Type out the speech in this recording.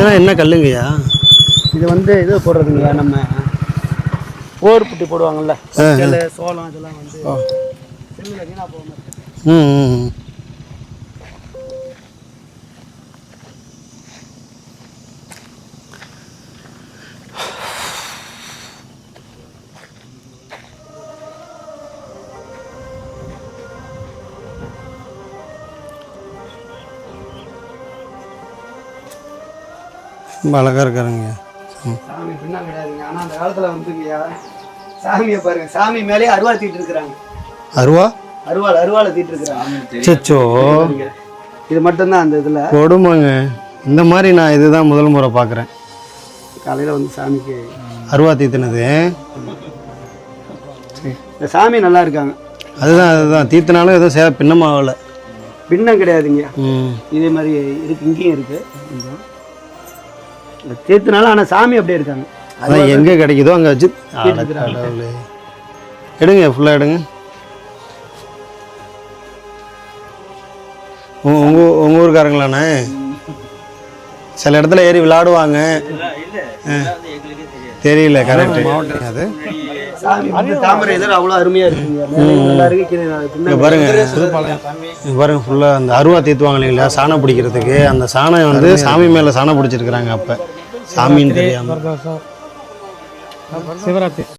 இதெல்லாம் என்ன கல்லுங்கய்யா? இது வந்து இது போடுறதுங்கய்யா நம்ம போர் புட்டி போடுவாங்கல்ல சோளம் இதெல்லாம் வந்து. ம் ம், ரொம்ப அழகாக இருக்காருங்கய்யா ம். சாமி பின்னா கிடையாதுங்க ஆனால் அந்த காலத்தில் வந்துங்கய்யா சாமியை பாருங்க. சாமி மேலேயே அருவாள் தீட்டு இருக்கிறாங்க அருவா? அருவாள் அருவாளை தீட்டு இருக்கிறாங்க சச்சோ இது மட்டும்தான் அந்த இதில். கொடுமைங்க. இந்த மாதிரி நான் இதுதான் முதல் முறை பார்க்குறேன். காலையில் வந்து சாமிக்கு அருவா தீத்துனது இந்த சாமி நல்லா இருக்காங்க. அதுதான் அதுதான். தீத்துனாலும் எதுவும் சே பின்னமாகலை. பின்னம் கிடையாதுங்க இதே மாதிரி இருக்கு இங்கேயும் இருக்கு. கொஞ்சம் தீர்த்தனால ஆனால் சாமி அப்படியே இருக்காங்க. அதான் எங்கே கிடைக்குதோ அங்கே வச்சு. எடுங்க ஃபுல்லாக எடுங்க. உங்க உங்க- உங்க ஊருக்காரங்களாண்ணே? சில இடத்துல ஏறி விளையாடுவாங்க ஆ. தெரியல கரெக்ட் அது? பாருங்க. பாருங்க. ஃபுல்லாக அந்த அருவா தீத்துவாங்க இல்லைங்களா சாணம் பிடிக்கிறதுக்கு. அந்த சாணம் வந்து சாமி மேலே சாணம் பிடிச்சிருக்கிறாங்க அப்போ. சாமின்னு தெரியாமல் சிவராத்திரி.